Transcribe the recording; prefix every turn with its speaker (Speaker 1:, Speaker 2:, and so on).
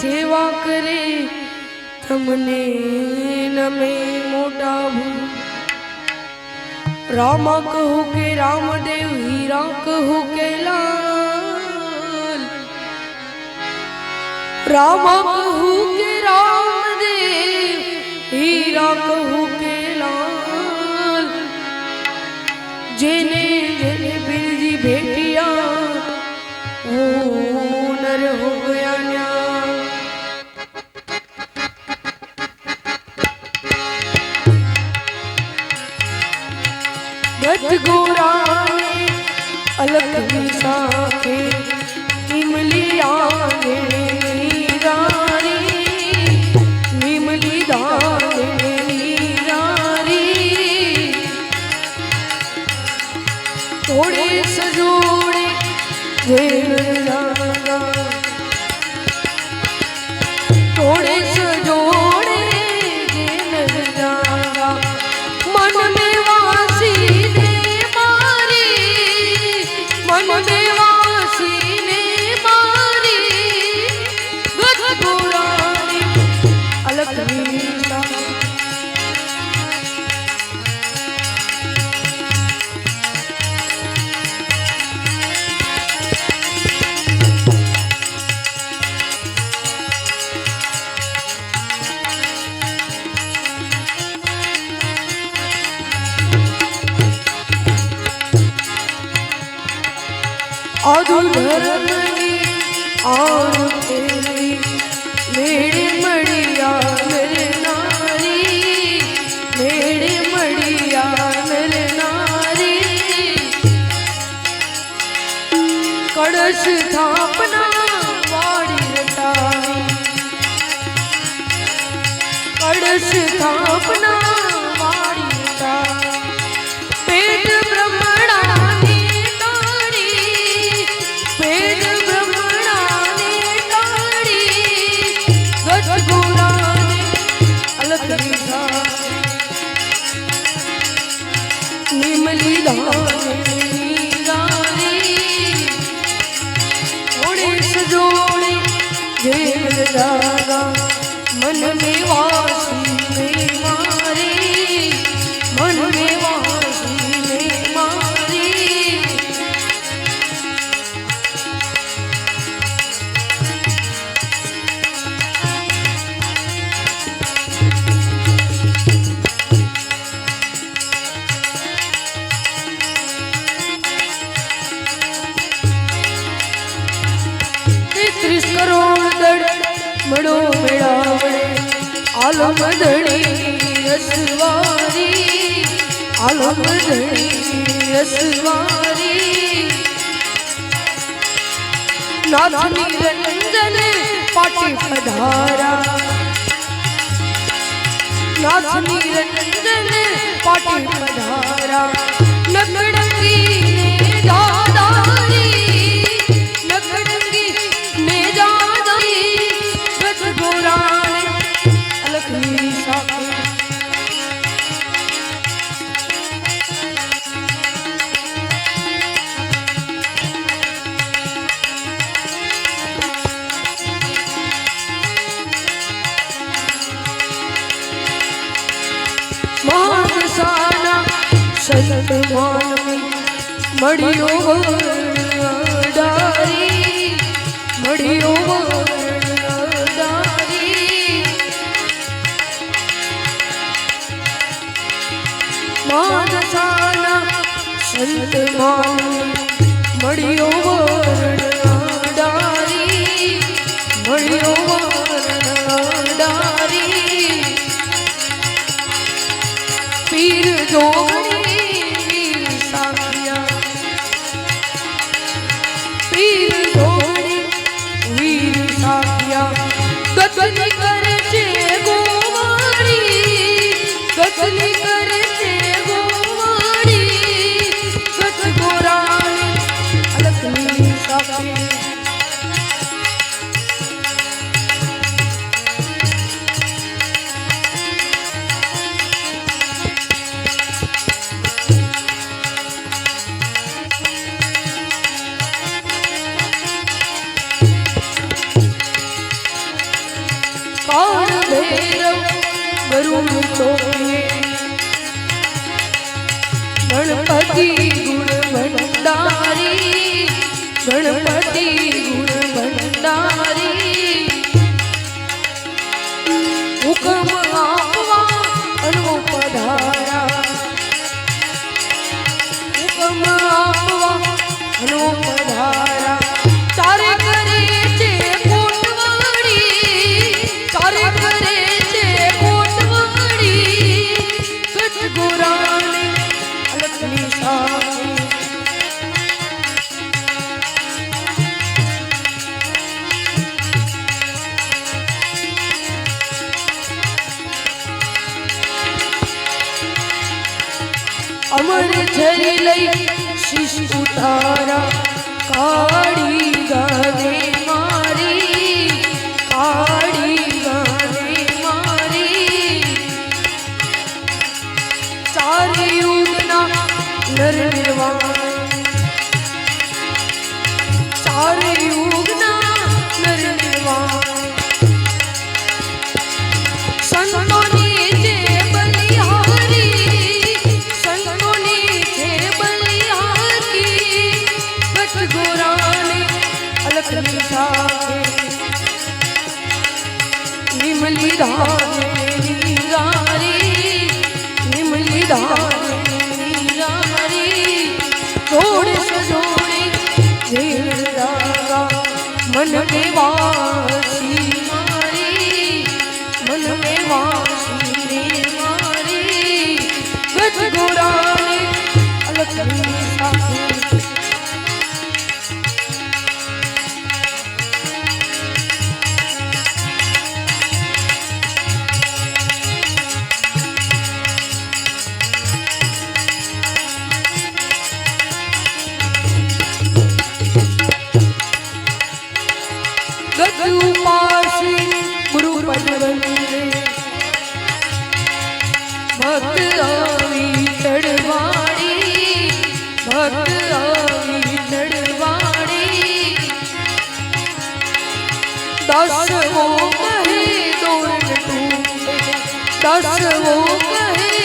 Speaker 1: સેવા કરે, તમને નમે મોટા ભૂ રામા કહું કે રામદેવ, હીરા કહો કે લાલ. રામા કહો કે રામદેવ, હીરા કહો કે લાલ. જેને જેને બિરજી ભેટિયા ઓ નર હો ગયા Hey. કળશ સ્થાપના વાડી રટાવી કળશ સ્થાપના જાગા મનની વાસી. મળો મેળાવડે આલમ ધણી અસવારી આલમ ધણી અસવારી નાથની રંજન પાટી પધારા નાથની રંજન પાટી પધારા નકડંગી મળ્યો વરદારી મળ્યો વરદારી સંત માનવી વરુણ તો ગણપતિ ગુણ ભંડારી ગણપતિ ગુણ ભંડારી હુકમ આપવા અનુ પધારા હુકમ આપવા અનુ પધારા અમર ઝરી લઈ શિશુ તારા કાળી ગાને મારી, કાળી ગાને મારી. ચાર યુગના નર નિર્વાણ. ચાર યુગના નર નિર્વાણ. અલખની સાથે નિમલી ધાને નીરારી નિમલી ધારે નીરારી સજોડે દસવો કહે દોર દસ દસવો કહે